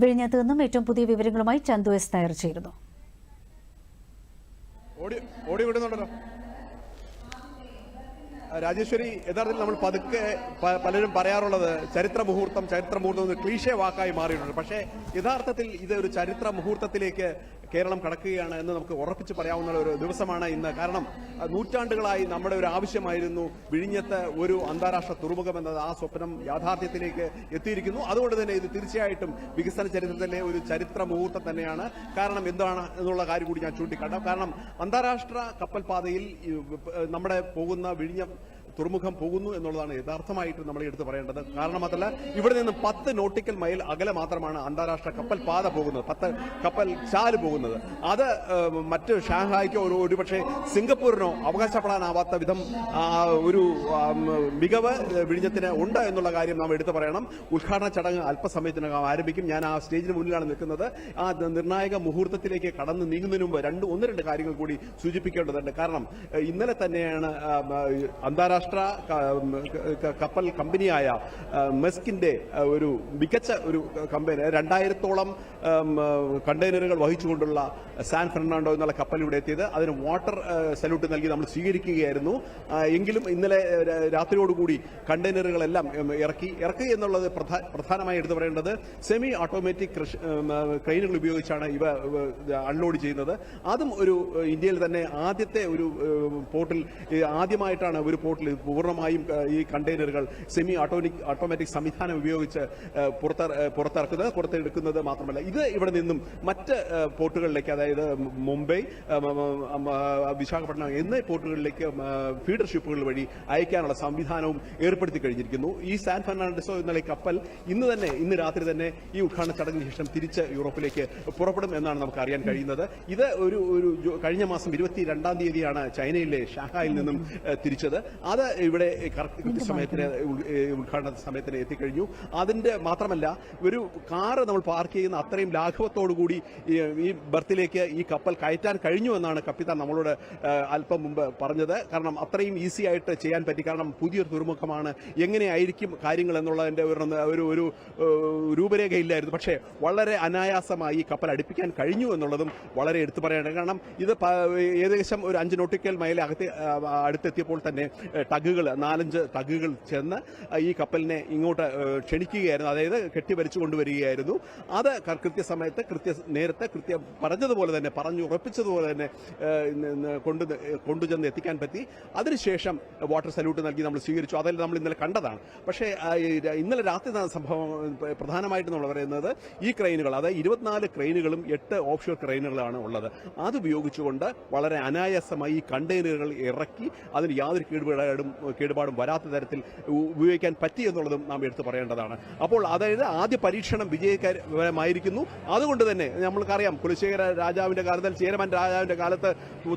വിഴിഞ്ഞത്ത് നിന്നും ഏറ്റവും പുതിയ വിവരങ്ങളുമായി ചന്തു എസ് നായർ ചേരുന്നു രാജേശ്വരി യഥാർത്ഥത്തിൽ നമ്മൾ പതുക്കെ പലരും പറയാറുള്ളത് ചരിത്ര മുഹൂർത്തം ചരിത്ര മുഹൂർത്തം ക്ലീശേ വാക്കായി മാറിയിട്ടുണ്ട്. പക്ഷേ യഥാർത്ഥത്തിൽ ഇത് ഒരു ചരിത്ര മുഹൂർത്തത്തിലേക്ക് കേരളം കടക്കുകയാണ് എന്ന് നമുക്ക് ഉറപ്പിച്ച് പറയാവുന്ന ഒരു ദിവസമാണ് ഇന്ന്. കാരണം നൂറ്റാണ്ടുകളായി നമ്മുടെ ഒരു ആവശ്യമായിരുന്നു വിഴിഞ്ഞത്ത് ഒരു അന്താരാഷ്ട്ര തുറമുഖം എന്നത് ആ സ്വപ്നം യാഥാർത്ഥ്യത്തിലേക്ക് എത്തിയിരിക്കുന്നു. അതുകൊണ്ട് തന്നെ ഇത് തീർച്ചയായിട്ടും വികസന ചരിത്രത്തിലെ ഒരു ചരിത്ര മുഹൂർത്തം തന്നെയാണ്. കാരണം എന്താണ് എന്നുള്ള കാര്യം കൂടി ഞാൻ ചൂണ്ടിക്കാട്ടാം. കാരണം അന്താരാഷ്ട്ര കപ്പൽപാതയിൽ നമ്മുടെ പോകുന്ന വിഴിഞ്ഞം തുറമുഖം പോകുന്നു എന്നുള്ളതാണ് യഥാർത്ഥമായിട്ട് നമ്മൾ എടുത്തു പറയേണ്ടത്. കാരണം അതല്ല ഇവിടെ നിന്ന് പത്ത് നോട്ടിക്കൽ മൈൽ അകലെ മാത്രമാണ് അന്താരാഷ്ട്ര കപ്പൽ പാത പോകുന്നത്. പത്ത് കപ്പൽ ചാൽ പോകുന്നത്. അത് മറ്റ് ഷാങ്ഹായ്ക്കോ ഒരു ഒരുപക്ഷെ സിംഗപ്പൂരിനോ അവകാശപ്പെടാനാവാത്ത വിധം ഒരു മികവ് വിഴിഞ്ഞത്തിന് ഉണ്ട് എന്നുള്ള കാര്യം നാം എടുത്തു പറയണം. ഉദ്ഘാടന ചടങ്ങ് അല്പസമയത്തിനകം ആരംഭിക്കും. ഞാൻ ആ സ്റ്റേജിന് മുന്നിലാണ് നിൽക്കുന്നത്. ആ നിർണായക മുഹൂർത്തത്തിലേക്ക് കടന്നു നീങ്ങുന്നതിന് മുമ്പ് രണ്ട് ഒന്ന് രണ്ട് കാര്യങ്ങൾ കൂടി സൂചിപ്പിക്കേണ്ടതുണ്ട്. കാരണം ഇന്നലെ തന്നെയാണ് ആ, അന്താരാഷ്ട്ര കപ്പൽ കമ്പനിയായ മെസ്കിന്റെ ഒരു മികച്ച ഒരു കമ്പനി രണ്ടായിരത്തോളം കണ്ടെയ്നറുകൾ വഹിച്ചുകൊണ്ടുള്ള സാൻ ഫെർണാണ്ടോ എന്നുള്ള കപ്പൽ ഇവിടെ എത്തിയത്. അതിന് വാട്ടർ സല്യൂട്ട് നൽകി നമ്മൾ സ്വീകരിക്കുകയായിരുന്നു. എങ്കിലും ഇന്നലെ രാത്രിയോടുകൂടി കണ്ടെയ്നറുകളെല്ലാം ഇറക്കി. ഇറക്കി എന്നുള്ളത് പ്രധാനമായി എടുത്തു പറയേണ്ടത് സെമി ഓട്ടോമാറ്റിക് ക്രെയിനുകൾ ഉപയോഗിച്ചാണ് ഇവ അൺലോഡ് ചെയ്യുന്നത്. അതും ഒരു ഇന്ത്യയിൽ തന്നെ ആദ്യത്തെ ഒരു പോർട്ടിൽ ആദ്യമായിട്ടാണ് ഒരു പോർട്ടിൽ പൂർണമായും ഈ കണ്ടെയ്നറുകൾ സെമി ഓട്ടോമിക് ഓട്ടോമാറ്റിക് സംവിധാനം ഉപയോഗിച്ച് പുറത്ത പുറത്തിറക്കുന്നത് പുറത്തെടുക്കുന്നത് മാത്രമല്ല. ഇത് ഇവിടെ നിന്നും മറ്റ് പോർട്ടുകളിലേക്ക് അതായത് മുംബൈ വിശാഖപട്ടണം എന്നീ പോർട്ടുകളിലേക്ക് ഫീഡർ ഷിപ്പുകൾ വഴി അയക്കാനുള്ള സംവിധാനവും ഏർപ്പെടുത്തി കഴിഞ്ഞിരിക്കുന്നു. ഈ സാൻ ഫെർണാണ്ടസോ എന്നുള്ള കപ്പൽ ഇന്ന് തന്നെ ഇന്ന് രാത്രി തന്നെ ഈ ഉദ്ഘാടന ചടങ്ങിന് ശേഷം തിരിച്ച് യൂറോപ്പിലേക്ക് പുറപ്പെടും എന്നാണ് നമുക്ക് അറിയാൻ കഴിയുന്നത്. ഇത് ഒരു ഒരു കഴിഞ്ഞ മാസം ഇരുപത്തി രണ്ടാം തീയതിയാണ് ചൈനയിലെ ഷാഹായിൽ നിന്നും തിരിച്ചത്. അത് ഇവിടെ കൃത്യസമയത്തിന് ഉൾ- ഏഹ്, ഉദ്ഘാടന സമയത്തിന് എത്തിക്കഴിഞ്ഞു. അതിന്റെ മാത്രമല്ല ഒരു കാറ് നമ്മൾ പാർക്ക് ചെയ്യുന്ന അത്രയും ലാഘവത്തോടു കൂടി ഈ ബർത്തിലേക്ക് ഈ കപ്പൽ കയറ്റാൻ കഴിഞ്ഞു എന്നാണ് കപ്പിത്താൻ നമ്മളോട് അല്പം മുമ്പ് പറഞ്ഞത്. കാരണം അത്രയും ഈസി ആയിട്ട് ചെയ്യാൻ പറ്റി. കാരണം പുതിയൊരു തുറമുഖമാണ്. എങ്ങനെയായിരിക്കും കാര്യങ്ങൾ എന്നുള്ളതിന്റെ ഒരു ഒരു രൂപരേഖയില്ലായിരുന്നു പക്ഷേ വളരെ അനായാസമായി ഈ കപ്പൽ അടുപ്പിക്കാൻ കഴിഞ്ഞു എന്നുള്ളതും വളരെ എടുത്തു പറയേണ്ടത് കാരണം ഇത് ഏകദേശം ഒരു അഞ്ച് നോട്ടിക്കൽ മൈൽ അകത്ത് അടുത്തെത്തിയപ്പോൾ തന്നെ ടഗുകൾ നാലഞ്ച് തകുകൾ ചെന്ന് ഈ കപ്പലിനെ ഇങ്ങോട്ട് ക്ഷണിക്കുകയായിരുന്നു. അതായത് കെട്ടിവരിച്ചു കൊണ്ടുവരികയായിരുന്നു. അത് കൃത്യസമയത്ത് കൃത്യ നേരത്തെ കൃത്യ പറഞ്ഞതുപോലെ തന്നെ പറഞ്ഞു ഉറപ്പിച്ചതുപോലെ തന്നെ കൊണ്ടു കൊണ്ടുചെന്ന് എത്തിക്കാൻ പറ്റി. അതിനുശേഷം വാട്ടർ സല്യൂട്ട് നൽകി നമ്മൾ സ്വീകരിച്ചു. അതെല്ലാം നമ്മൾ ഇന്നലെ കണ്ടതാണ്. പക്ഷേ ഇന്നലെ രാത്രി സംഭവം പ്രധാനമായിട്ട് നമ്മൾ പറയുന്നത് ഈ ക്രെയിനുകൾ അതായത് ഇരുപത്തിനാല് ക്രെയിനുകളും എട്ട് ഓഫ്ഷോർ ക്രെയിനുകളാണ് ഉള്ളത്. അത് ഉപയോഗിച്ചുകൊണ്ട് വളരെ അനായാസമായി ഈ കണ്ടെയ്നറുകൾ ഇറക്കി അതിന് യാതൊരു കേടുപാടും കേടുപാടും വരാത്ത തരത്തിൽ ഉപയോഗിക്കാൻ പറ്റി എന്നുള്ളതും നാം എടുത്തു പറയേണ്ടതാണ്. അപ്പോൾ അതായത് ആദ്യ പരീക്ഷണം വിജയകരമായിരിക്കുന്നു. അതുകൊണ്ട് തന്നെ നമ്മൾക്കറിയാം കുലശേഖര രാജാവിന്റെ കാലത്തിൽ ചേരമൻ രാജാവിന്റെ കാലത്ത്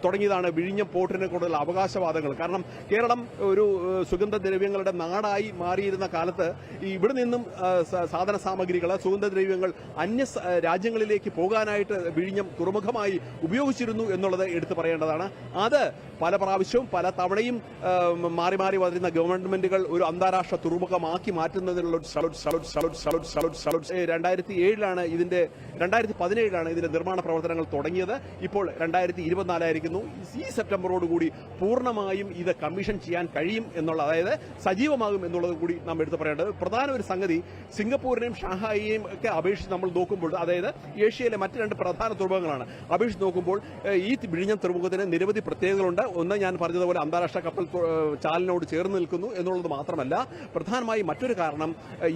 തുടങ്ങിയതാണ് വിഴിഞ്ഞം പോർട്ടിനെ കൂടുതൽ അവകാശവാദങ്ങൾ. കാരണം കേരളം ഒരു സുഗന്ധദ്രവ്യങ്ങളുടെ നാടായി മാറിയിരുന്ന കാലത്ത് ഇവിടെ നിന്നും സാധന സാമഗ്രികൾ സുഗന്ധദ്രവ്യങ്ങൾ അന്യ രാജ്യങ്ങളിലേക്ക് പോകാനായിട്ട് വിഴിഞ്ഞം തുറമുഖമായി ഉപയോഗിച്ചിരുന്നു എന്നുള്ളത് എടുത്തു പറയേണ്ടതാണ്. അത് പല പ്രാവശ്യവും പല തവണയും മാറി മാറി വരുന്ന ഗവൺമെന്റുകൾ ഒരു അന്താരാഷ്ട്ര തുറമുഖമാക്കി മാറ്റുന്നതിനുള്ള രണ്ടായിരത്തി ഏഴിലാണ് ഇതിന്റെ രണ്ടായിരത്തി പതിനേഴിലാണ് ഇതിന്റെ നിർമ്മാണ പ്രവർത്തനങ്ങൾ തുടങ്ങിയത്. ഇപ്പോൾ രണ്ടായിരത്തി ഇരുപത്തിനാലായിരിക്കുന്നു ഈ സെപ്റ്റംബറോടുകൂടി പൂർണമായും ഇത് കമ്മീഷൻ ചെയ്യാൻ കഴിയും എന്നുള്ള അതായത് സജീവമാകും എന്നുള്ളത് കൂടി നാം എടുത്തു പറയേണ്ടത്. പ്രധാന ഒരു സംഗതി സിംഗപ്പൂരിനെയും ഷാഹായിയെയും ഒക്കെ അപേക്ഷിച്ച് നമ്മൾ നോക്കുമ്പോൾ അതായത് ഏഷ്യയിലെ മറ്റ് രണ്ട് പ്രധാന തുറമുഖങ്ങളാണ്. അപേക്ഷിച്ച് നോക്കുമ്പോൾ ഈ വിഴിഞ്ഞം തുറമുഖത്തിന് നിരവധി പ്രത്യേകതകളുണ്ട്. ഒന്ന് ഞാൻ പറഞ്ഞതുപോലെ അന്താരാഷ്ട്ര കപ്പൽ ചാലിനോട് ചേർന്ന് നിൽക്കുന്നു എന്നുള്ളത് മാത്രമല്ല പ്രധാനമായി മറ്റൊരു കാരണം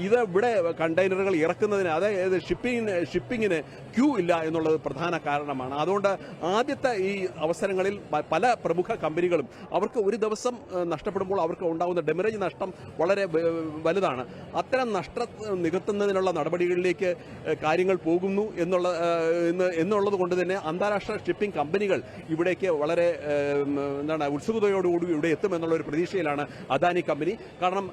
ഇത് ഇവിടെ കണ്ടെയ്നറുകൾ ഇറക്കുന്നതിന് അതായത് ഷിപ്പിംഗ് ഷിപ്പിങ്ങിന് ക്യൂ ഇല്ല എന്നുള്ളത് പ്രധാന കാരണമാണ്. അതുകൊണ്ട് ആദ്യത്തെ ഈ അവസരങ്ങളിൽ പല പ്രമുഖ കമ്പനികളും അവർക്ക് ഒരു ദിവസം നഷ്ടപ്പെടുമ്പോൾ അവർക്ക് ഉണ്ടാകുന്ന ഡെമറേജ് നഷ്ടം വളരെ വലുതാണ്. അത്തരം നഷ്ടം നികത്തുന്നതിനുള്ള നടപടികളിലേക്ക് കാര്യങ്ങൾ പോകുന്നു എന്നുള്ള എന്നുള്ളത് കൊണ്ട് തന്നെ അന്താരാഷ്ട്ര ഷിപ്പിംഗ് കമ്പനികൾ ഇവിടേക്ക് വളരെ എന്താണ് ഉത്സുകതയോടുകൂടി ഇവിടെ എത്തുമെന്നുള്ള ഒരു പ്രതീക്ഷയിലാണ് അദാനി കമ്പനി. കാരണം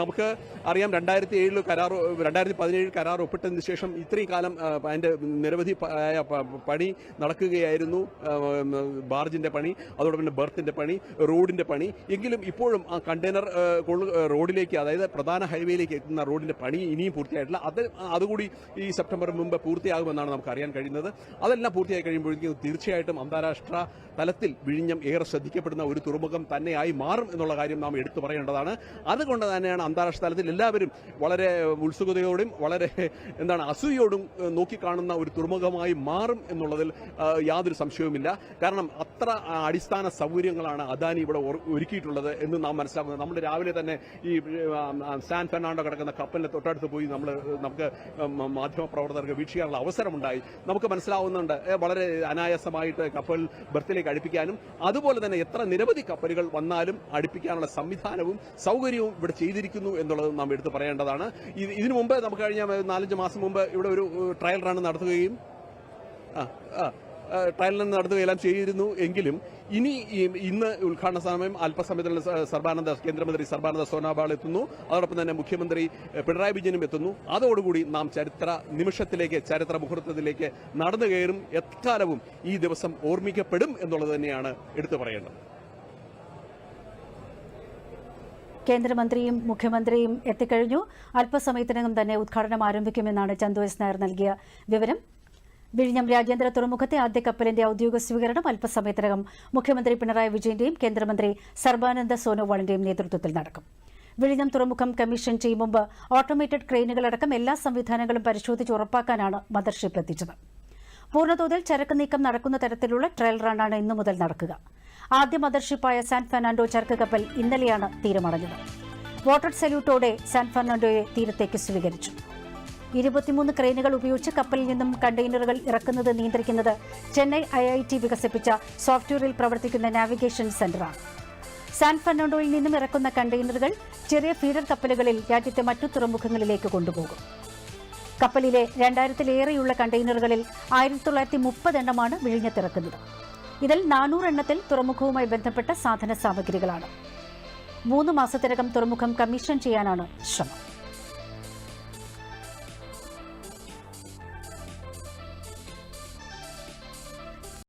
നമുക്ക് അറിയാം രണ്ടായിരത്തി ഏഴിൽ കരാർ രണ്ടായിരത്തി പതിനേഴിൽ കരാർ ഒപ്പിട്ടതിന് ശേഷം ഇത്രയും കാലം അതിന്റെ നിരവധി പണി നടക്കുകയായിരുന്നു. ബാർജിന്റെ പണി അതോടൊപ്പം തന്നെ ബർത്തിന്റെ പണി റോഡിന്റെ പണി. എങ്കിലും ഇപ്പോഴും ആ കണ്ടെയ്നർ റോഡിലേക്ക് അതായത് പ്രധാന ഹൈവേയിലേക്ക് എത്തുന്ന റോഡിന്റെ പണി ഇനിയും പൂർത്തിയായിട്ടില്ല. അത് അതുകൂടി ഈ സെപ്റ്റംബർ മുമ്പ് പൂർത്തിയാകുമെന്നാണ് നമുക്ക് അറിയാൻ കഴിയുന്നത്. അതെല്ലാം പൂർത്തിയായി കഴിയുമ്പോഴേക്കും തീർച്ചയായിട്ടും അന്താരാഷ്ട്ര തലത്തിൽ വിഴിഞ്ഞം ഏറെ ശ്രദ്ധിക്കപ്പെടുന്ന ഒരു തുറമുഖം തന്നെയായി മാറും എന്നുള്ള കാര്യം നാം എടുത്തു പറയേണ്ടതാണ്. അതുകൊണ്ട് തന്നെയാണ് അന്താരാഷ്ട്ര തലത്തിൽ എല്ലാവരും വളരെ ഉത്സുകതയോടും വളരെ എന്താണ് അസൂയോടും നോക്കിക്കാണുന്ന ഒരു തുറമുഖമായി മാറും എന്നുള്ളതിൽ യാതൊരു സംശയവുമില്ല. കാരണം അത്ര അടിസ്ഥാന സൗകര്യങ്ങളാണ് അദാനി ഇവിടെ ഒരുക്കിയിട്ടുള്ളത് എന്ന് നാം മനസ്സിലാക്കുന്നത് നമ്മൾ രാവിലെ തന്നെ ഈ സാൻ ഫെർണാണ്ടോ കിടക്കുന്ന കപ്പലിന്റെ തൊട്ടടുത്ത് പോയി നമ്മൾ നമുക്ക് മാധ്യമപ്രവർത്തകർക്ക് മാധ്യമ പ്രവർത്തകർക്ക് വീക്ഷിക്കാനുള്ള അവസരമുണ്ടായി. നമുക്ക് മനസ്സിലാവുന്നുണ്ട് വളരെ അനായാസമായിട്ട് കപ്പൽ ബർത്തിലേക്ക് അടുപ്പിക്കാനും അതുപോലെ തന്നെ എത്ര നിരവധി കപ്പലുകൾ വന്നാലും അടുപ്പിക്കാനുള്ള സംവിധാനവും സൗകര്യവും ഇവിടെ ചെയ്തിരിക്കുന്നു എന്നുള്ളത് നാം എടുത്തു പറയേണ്ടതാണ്. ഇതിനു മുമ്പ് നമുക്ക് കഴിഞ്ഞ നാലഞ്ച് മാസം മുമ്പ് ഇവിടെ ഒരു ട്രയൽ റൺ നടത്തുകയും ആ, ആ, ആ, നിന്ന് റൺ നടത്തുകയെല്ലാം ചെയ്തിരുന്നു എങ്കിലും ഇനി ഇന്ന് ഉദ്ഘാടന സമയം അല്പസമയത്തിൽ സ- സർബാനന്ദ കേന്ദ്രമന്ത്രി സർബാനന്ദ സോനോവാൾ എത്തുന്നു. അതോടൊപ്പം തന്നെ മുഖ്യമന്ത്രി പിണറായി വിജയനും എത്തുന്നു. അതോടുകൂടി നാം ചരിത്ര നിമിഷത്തിലേക്ക് ചരിത്ര മുഹൂർത്തത്തിലേക്ക് നടന്നു കയറും. എക്കാലവും ഈ ദിവസം ഓർമ്മിക്കപ്പെടും എന്നുള്ളത് തന്നെയാണ് എടുത്തു പറയേണ്ടത്. കേന്ദ്രമന്ത്രിയും മുഖ്യമന്ത്രിയും എത്തിക്കഴിഞ്ഞു. അല്പസമയത്തിനകം തന്നെ ഉദ്ഘാടനം ആരംഭിക്കുമെന്നാണ് ചന്തു എസ് നായർ നൽകിയ വിവരം. വിഴിഞ്ഞം രാജ്യാന്തര തുറമുഖത്തെ ആദ്യ കപ്പലിന്റെ ഔദ്യോഗിക സ്വീകരണം അല്പസമയത്തിനകം മുഖ്യമന്ത്രി പിണറായി വിജയന്റെയും കേന്ദ്രമന്ത്രി സർബാനന്ദ സോനോവാളിന്റെയും നേതൃത്വത്തിൽ നടക്കും. വിഴിഞ്ഞം തുറമുഖം കമ്മീഷൻ ചെയ്യും മുമ്പ് ഓട്ടോമേറ്റഡ് ക്രെയിനുകളടക്കം എല്ലാ സംവിധാനങ്ങളും പരിശോധിച്ച് ഉറപ്പാക്കാനാണ് മദർഷിപ്പ് എത്തിച്ചത്. പൂർണതോതിൽ ചരക്ക് നീക്കം നടക്കുന്ന തരത്തിലുള്ള ട്രയൽ റണ്ണാണ് ഇന്നു മുതൽ നടക്കുക. ആദ്യ മദർഷിപ്പായ സാൻ ഫെർണാണ്ടോ ചരക്ക് കപ്പൽ ഇന്നലെയാണ് തീരമടഞ്ഞത്. വാട്ടർ സല്യൂട്ടോടെ സാൻ ഫെർണാണ്ടോയെ തീരത്തേക്ക് സ്വീകരിച്ചു. ഇരുപത്തിമൂന്ന് ക്രെയിനുകൾ ഉപയോഗിച്ച് കപ്പലിൽ നിന്നും കണ്ടെയ്നറുകൾ ഇറക്കുന്നത് നിയന്ത്രിക്കുന്നത്. ചെന്നൈ ഐ ഐ ടി വികസിപ്പിച്ച സോഫ്റ്റ്വെയറിൽ പ്രവർത്തിക്കുന്ന നാവിഗേഷൻ സെന്ററാണ് സാൻ ഫെർണാണ്ടോയിൽ നിന്നും ഇറക്കുന്ന കണ്ടെയ്നറുകൾ ചെറിയ ഫീഡർ കപ്പലുകളിൽ രാജ്യത്തെ മറ്റു തുറമുഖങ്ങളിലേക്ക് കൊണ്ടുപോകും. കപ്പലിലെ രണ്ടായിരത്തിലേറെയുള്ള കണ്ടെയ്നറുകളിൽ ആയിരത്തി തൊള്ളായിരത്തി മുപ്പത് എണ്ണമാണ് വിഴിഞ്ഞത്തിറക്കുന്നത് ഇതിൽ നാനൂറ് എണ്ണത്തിൽ തുറമുഖവുമായി ബന്ധപ്പെട്ട സാധന സാമഗ്രികളാണ്. മൂന്ന് മാസത്തിനകം തുറമുഖം കമ്മീഷൻ ചെയ്യാനാണ് ശ്രമം.